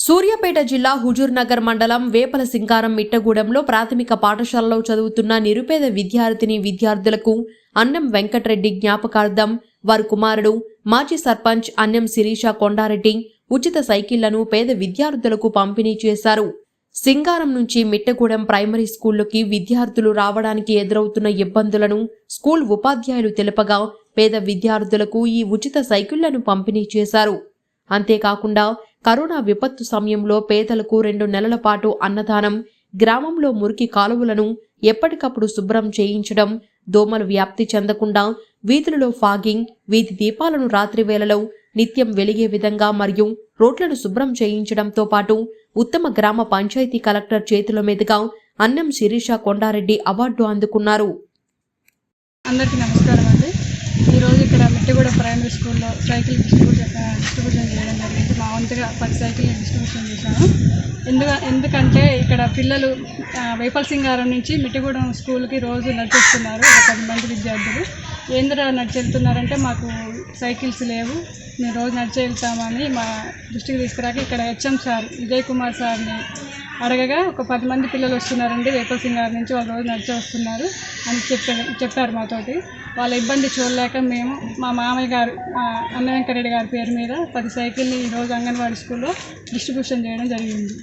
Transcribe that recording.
సూర్యాపేట జిల్లా హుజూర్నగర్ మండలం వేపల సింగారం మిట్టగూడెంలో ప్రాథమిక పాఠశాలలో చదువుతున్న నిరుపేద విద్యార్థిని విద్యార్థులకు అన్నం వెంకటరెడ్డి జ్ఞాపకార్థం వారి కుమారుడు మాజీ సర్పంచ్ అన్నం శిరీష కొండారెడ్డి ఉచిత సైకిళ్ళను పేద విద్యార్థులకు పంపిణీ చేశారు. సింగారం నుంచి మిట్టగూడెం ప్రైమరీ స్కూల్లోకి విద్యార్థులు రావడానికి ఎదురవుతున్న ఇబ్బందులను స్కూల్ ఉపాధ్యాయులు తెలుపగా పేద విద్యార్థులకు ఈ ఉచిత సైకిళ్ళను పంపిణీ చేశారు. అంతేకాకుండా కరోనా విపత్తు సమయంలో పేదలకు రెండు నెలల పాటు అన్నదానం గ్రామంలో మురికి కాలువలను ఎప్పటికప్పుడు శుభ్రం చేయించడం దోమలు వ్యాప్తి చెందకుండా వీధులలో ఫాగింగ్ వీధి దీపాలను రాత్రి వేళలో నిత్యం వెలిగే విధంగా మరియు రోడ్లను శుభ్రం చేయించడంతో పాటు ఉత్తమ గ్రామ పంచాయతీ కలెక్టర్ చేతుల మీదుగా అన్నం శిరీష కొండారెడ్డి అవార్డు అందుకున్నారు. అందరికీ నమస్కారం అండి. ఈరోజు ఇక్కడ మిట్టిగూడ ప్రైమరీ స్కూల్లో సైకిల్ డిస్ట్రిబ్యూషన్ డిస్ట్రిబ్యూషన్ చేయడం జరిగింది. మా వంతుగా పది సైకిల్ డిస్ట్రిబ్యూషన్ చేశాను. ఎందుక ఎందుకంటే ఇక్కడ పిల్లలు వైపల్ సింగారం నుంచి మిట్టిగూడెం స్కూల్కి రోజు నడిచేస్తున్నారు ఒక పది మంది విద్యార్థులు. ఏంద్ర నడిచెళ్తున్నారంటే మాకు సైకిల్స్ లేవు. మేము రోజు నడిచి వెళ్తామని మా దృష్టికి తీసుకురాక ఇక్కడ హెచ్ఎం సార్ విజయ్ కుమార్ సార్ని అడగగా ఒక పది మంది పిల్లలు వస్తున్నారండి. వేపల సింగారం నుంచి వాళ్ళు రోజు నడిచి వస్తున్నారు అని చెప్పారు చెప్పారు మాతోటి. వాళ్ళ ఇబ్బంది చూడలేక మేము మా మామయ్య గారు అన్న వెంకరెడ్డి గారి పేరు మీద పది సైకిల్ని ఈరోజు అంగన్వాడీ స్కూల్లో డిస్ట్రిబ్యూషన్ చేయడం జరిగింది.